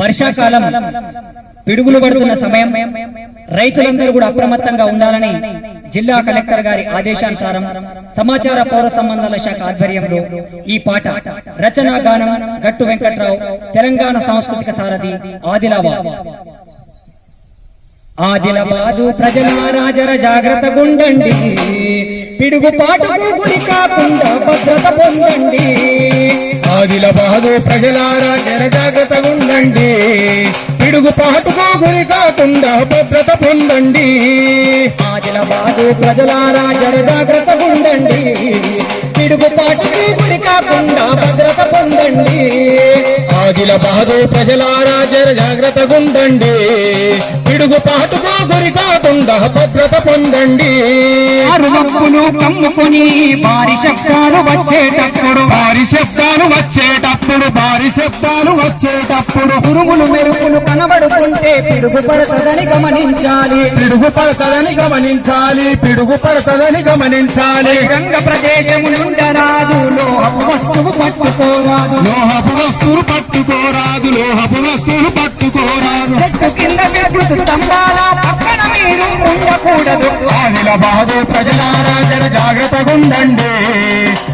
వర్షాకాలం పిడుగులు పడుతున్న సమయం రైతులందరూ కూడా అప్రమత్తంగా ఉండాలని జిల్లా కలెక్టర్ గారి ఆదేశానుసారం సమాచార పౌర సంబంధాల శాఖ ఆధ్వర్యంలో ఈ పాట రచనా గానం గట్టు వెంకట్రావు తెలంగాణ సాంస్కృతిక సారథి ఆదిలాబాద్. ఆదిలాబాదు ప్రజల రాజర జాగ్రత్త గుండండి. పిడుగు పాటకు గురి కాకుండా భద్రత పొందండి. ఆదిలబాదు ప్రజలారా జర గురి కాకుండా భద్రత పొందండి. ఆదిలాబాదు ప్రజలారా జర జాగ్రత్త ఉండండి పిడుగు పాటకు గురి కాకుండా భద్రత పొందండి. ఆదిలబాదు ప్రజలారా భద్రత పొందండి. అరువప్పులు కమ్ముకొని భారీ శబ్దాలు వచ్చేటప్పుడు. భారీ శబ్దాలు వచ్చేటప్పుడు భారీ శబ్దాలు వచ్చేటప్పుడు. ఉరుములు మెరుపులు కనబడుతుంటే పిడుగు పడుతుందని గమనించాలి. పిడుగు పడతదని గమనించాలి పిడుగు పడతదని గమనించాలి. రంగ ప్రదేశము నుండరాదు లోహపు వస్తువు పట్టుకోరాదు. లోహపు వస్తువులు పట్టుకోరాదు లోహపు వస్తువులు పట్టుకోరాదు. చెట్టు కింద విద్యుత్ స్తంభాల ఆదిలాబాదు ప్రజలారా జర జాగ్రత్తగా ఉండండి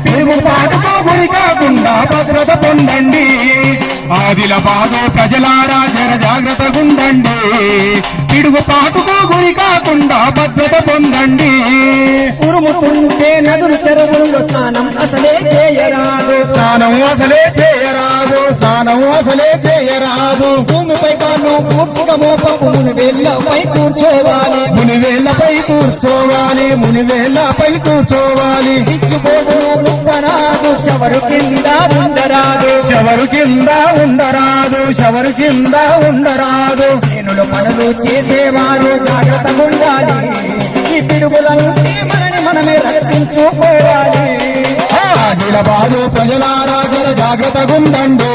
పిడుగు పాటుతో గురి కాకుండా భద్రత పొందండి. ఆదిలాబాదు ప్రజలారా జర జాగ్రత్తగా ఉండండి పిడుగు పాటుకు గురి కాకుండా భద్రత పొందండి. ఉరుముతుంటే నదులు చెరువుల్లో స్నానం అసలే చేయరాదు. స్నానం అసలే చేయరాదు స్నానం అసలే చేయరాదు భూమిపై కాను పూర్తిగా మోపకు వెళ్ళపై కూర్చోవాలి. మునివేళ్ళపై కూర్చోవాలి మునివేళ్ళపై కూర్చోవాలి. ఇచ్చిపోతును ముప్పరాదు శవరు కింద ఉండరాదు శవరు కింద ఉండరాదు శవరు కింద ఉండరాదు చేనులు పనులు చేసేవారు జాగ్రత్తగా ఉండాలి. ఈ పిడుగుల నుండి మనని మనమే రక్షించుకోవాలి. ఆదిలాబాదు ప్రజలారా జర జాగ్రత్తగా ఉండండి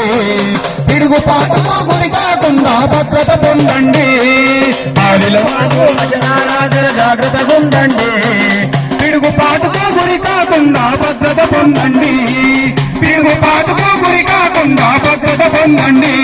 పిడుగు పాటకు గురి కాకుండా భద్రత పొందండి. ఆదిలాబాదు ప్రజలారా జర జాగ్రత్తగా ఉండండి పిడుగు పాటకు గురి కాకుండా భద్రత పొందండి. పిడుగు పాటకు గురి కాకుండా భద్రత పొందండి.